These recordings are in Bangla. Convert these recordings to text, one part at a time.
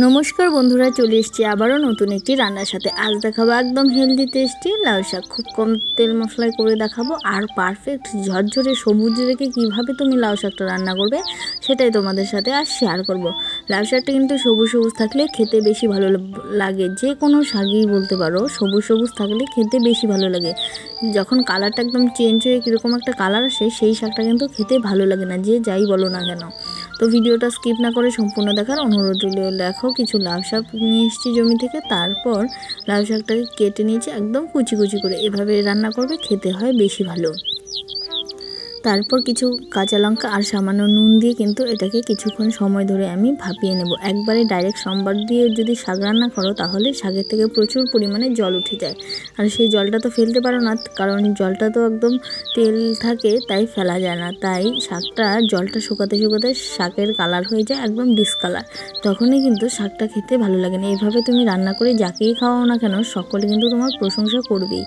নমস্কার বন্ধুরা, চলে এসেছি আবারও নতুন একটি রান্নার সাথে। আজ দেখাবো একদম হেলদি টেস্টি লাউ শাক। খুব কম তেল মশলায় করে দেখাবো। আর পারফেক্ট ঝরঝরে সবুজ রেখে কীভাবে তুমি লাউ শাকটা রান্না করবে, সেটাই তোমাদের সাথে আর শেয়ার করব। লাউ শাকটা কিন্তু সবুজ সবুজ থাকলে খেতে বেশি ভালো লাগে। যে কোনো শাকই বলতে পারো, সবুজ সবুজ থাকলে খেতে বেশি ভালো লাগে। যখন কালারটা একদম চেঞ্জ হয়ে কীরকম একটা কালার আসে, সেই শাকটা কিন্তু খেতে ভালো লাগে না, যে যাই বলো না কেন। তো ভিডিওটা স্কিপ না করে সম্পূর্ণ দেখার অনুরোধ রইল। দেখো, কিছু লাউ শাক নিয়ে এসেছি জমি থেকে। তারপর লাউ শাকটাকে কেটে নিয়েছি, একদম কুচি কুচি করে। এভাবে রান্না করবে, খেতে হয় বেশি ভালো। তারপর কিছু কাঁচা লঙ্কা আর সামান্য নুন দিয়ে কিন্তু এটাকে কিছুক্ষণ সময় ধরে আমি ভাপিয়ে নেব। একবারে ডাইরেক্ট সম্বার দিয়ে যদি শাক রান্না করো, তাহলে শাকের থেকে প্রচুর পরিমাণে জল উঠে যায়। আর সেই জলটা তো ফেলতে পারো না, কারণ জলটা তো একদম তেল থাকে, তাই ফেলা যায় না। তাই শাকটা, জলটা শুকাতে শুকাতে শাকের কালার হয়ে যায়, একদম ডিসকালার তখনই কিন্তু শাকটা খেতে ভালো লাগে না। এইভাবে তুমি রান্না করে যাকেই খাওয়াও না কেন, সকলে কিন্তু তোমার প্রশংসা করবেই।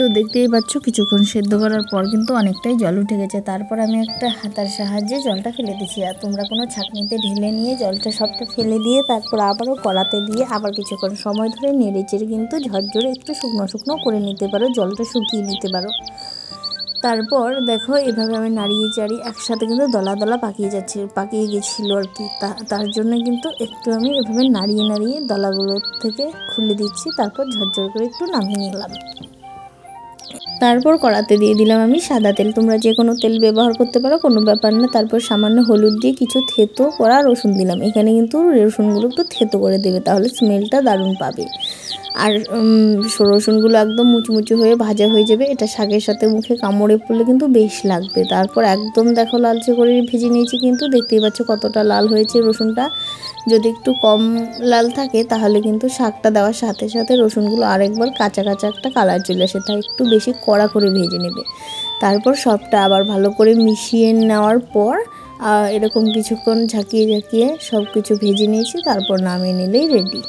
তো দেখতেই পাচ্ছ, কিছুক্ষণ সেদ্ধ করার পর কিন্তু অনেকটাই জল উঠে গেছে। তারপর আমি একটা হাতার সাহায্যে জলটা ফেলে দিচ্ছি আর তোমরা কোনো ছাঁকনিতে ঢেলে নিয়ে জলটা সবটা ফেলে দিয়ে তারপর আবারও কড়াতে দিয়ে আবার কিছুক্ষণ সময় ধরে নেড়েচেড়ে কিন্তু ঝরঝরে একটু শুকনো শুকনো করে নিতে পারো, জলটা শুকিয়ে নিতে পারো। তারপর দেখো, এভাবে আমি নাড়িয়ে চাড়ি একসাথে কিন্তু দলা দলা পাকিয়ে যাচ্ছে, পাকিয়ে গেছিল আর কি। তার জন্য কিন্তু একটু আমি এভাবে নাড়িয়ে নাড়িয়ে দলাগুলো থেকে খুলে দিচ্ছি, তারপর ঝরঝর করে একটু নামিয়ে নিলাম। তারপর কড়াতে দিয়ে দিলাম আমি সাদা তেল। তোমরা যে কোনো তেল ব্যবহার করতে পারো, কোনো ব্যাপার না। তারপর সামান্য হলুদ দিয়ে কিছু থেতো করা রসুন দিলাম। এখানে কিন্তু রসুনগুলো একটু থেতো করে দেবে, তাহলে স্মেলটা দারুণ পাবে। আর রসুনগুলো একদম মুচমুচে হয়ে ভাজা হয়ে যাবে। এটা শাকের সাথে মুখে কামড়ে পড়লে কিন্তু বেশ লাগবে। তারপর একদম দেখো লালচে করে ভেজে নিয়েছি কিন্তু দেখতেই পাচ্ছ কতটা লাল হয়েছে রসুনটা। যদি একটু কম লাল থাকে তাহলে কিন্তু শাকটা দেওয়ার সাথে সাথে রসুনগুলো আরেকবার কাঁচা কাঁচা একটা কালার চলে আসে, তাই একটু বেশি কড়া করে ভেজে নেবে। তারপর সবটা আবার ভালো করে মিশিয়ে নেওয়ার পর এরকম কিছুক্ষণ ঝাঁকিয়ে ঝাঁকিয়ে সব কিছু ভেজে নিয়েছি, তারপর নামিয়ে নিলেই রেডি